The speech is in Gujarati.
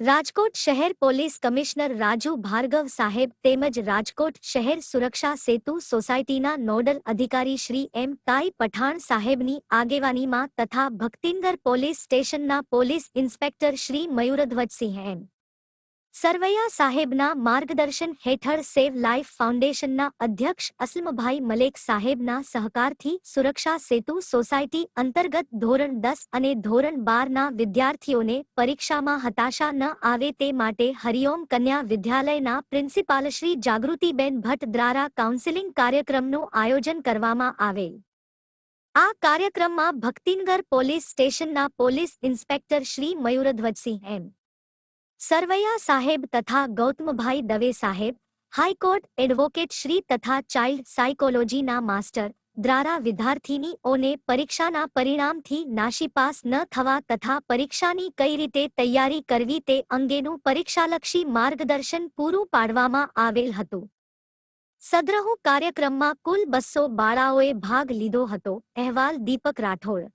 રાજકોટ શહેર પોલીસ કમિશનર રાજુ ભાર્ગવ સાહેબ તેમજ રાજકોટ શહેર સુરક્ષા સેતુ સોસાયટીના નોડલ અધિકારી શ્રી એમ તાઈ પઠાણ સાહેબની આગેવાનીમાં તથા ભક્તિનગર પોલીસ સ્ટેશનના police inspector Shri Mayurdhvajsinh M. Sarvaiya સાહેબના માર્ગદર્શન હેઠળ સેવ લાઇફ ફાઉન્ડેશનના અધ્યક્ષ અસલમભાઈ મલેક સાહેબના સહકારથી સુરક્ષા સેતુ સોસાયટી અંતર્ગત ધોરણ દસ અને ધોરણ બારના વિદ્યાર્થીઓને પરીક્ષામાં હતાશા ન આવે તે માટે હરિઓમ કન્યા વિદ્યાલયના પ્રિન્સિપાલ શ્રી જાગૃતિબેન ભટ્ટ દ્વારા કાઉન્સેલિંગ કાર્યક્રમનું આયોજન કરવામાં આવેલ. આ કાર્યક્રમમાં ભક્તિનગર પોલીસ સ્ટેશનના police inspector Shri Mayurdhvajsinh M. Sarvaiya સાહેબ તથા ગૌતમભાઈ દવે સાહેબ, હાઈકોર્ટ એડવોકેટ શ્રી તથા ચાઇલ્ડ સાયકોલોજીના માસ્ટર દ્વારા વિદ્યાર્થીનીઓને પરીક્ષાના પરિણામથી નાશીપાસ ન થવા તથા પરીક્ષાની કઈ રીતે તૈયારી કરવી તે અંગેનું પરીક્ષાલક્ષી માર્ગદર્શન પૂરું પાડવામાં આવેલ હતું. સદ્રહુ કાર્યક્રમમાં કુલ બસો બાળાઓએ ભાગ લીધો હતો, અહેવાલ દીપક રાઠોડ